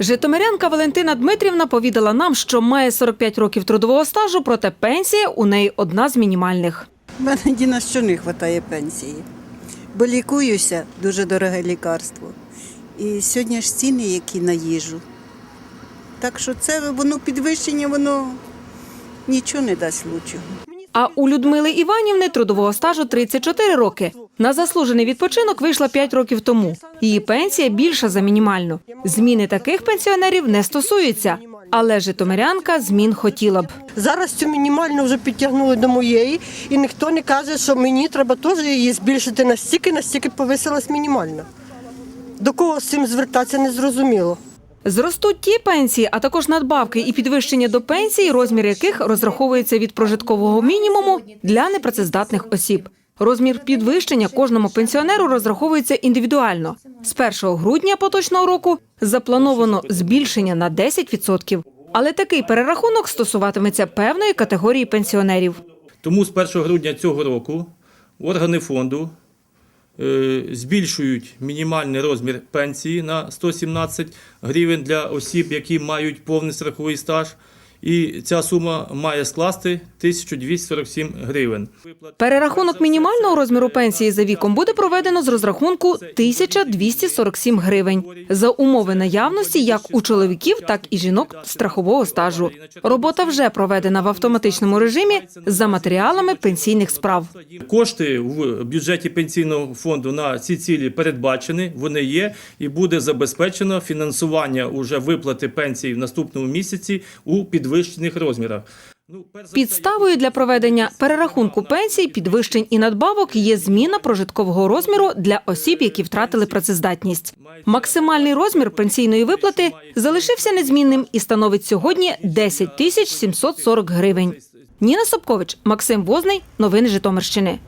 Житомирянка Валентина Дмитрівна повідала нам, що має 45 років трудового стажу, проте пенсія у неї одна з мінімальних. У мене ні на що не вистачає пенсії. Бо лікуюся, дуже дороге лікарство. І сьогодні ж ціни, які на їжу. Так що це воно підвищення, воно нічого не дасть лучшого. А у Людмили Іванівни трудового стажу 34 роки. На заслужений відпочинок вийшла 5 років тому. Її пенсія більша за мінімальну. Зміни таких пенсіонерів не стосуються. Але житомирянка змін хотіла б. Зараз цю мінімальну вже підтягнули до моєї, і ніхто не каже, що мені треба теж її збільшити настільки, настільки повисилась мінімальна. До кого з цим звертатися не зрозуміло. Зростуть ті пенсії, а також надбавки і підвищення до пенсії, розмір яких розраховується від прожиткового мінімуму для непрацездатних осіб. Розмір підвищення кожному пенсіонеру розраховується індивідуально. З 1 грудня поточного року заплановано збільшення на 10%. Але такий перерахунок стосуватиметься певної категорії пенсіонерів. Тому з 1 грудня цього року органи фонду збільшують мінімальний розмір пенсії на 117 гривень для осіб, які мають повний страховий стаж. І ця сума має скласти 1247 гривень. Перерахунок мінімального розміру пенсії за віком буде проведено з розрахунку 1247 гривень за умови наявності як у чоловіків, так і жінок страхового стажу. Робота вже проведена в автоматичному режимі за матеріалами пенсійних справ. Кошти в бюджеті пенсійного фонду на ці цілі передбачені, вони є, і буде забезпечено фінансування уже виплати пенсії в наступному місяці у підвищених розмірах. Ну, Підставою для проведення перерахунку пенсій, підвищень і надбавок є зміна прожиткового розміру для осіб, які втратили працездатність. Максимальний розмір пенсійної виплати залишився незмінним і становить сьогодні 10 тисяч 740 гривень. Ніна Собкович, Максим Возний. Новини Житомирщини.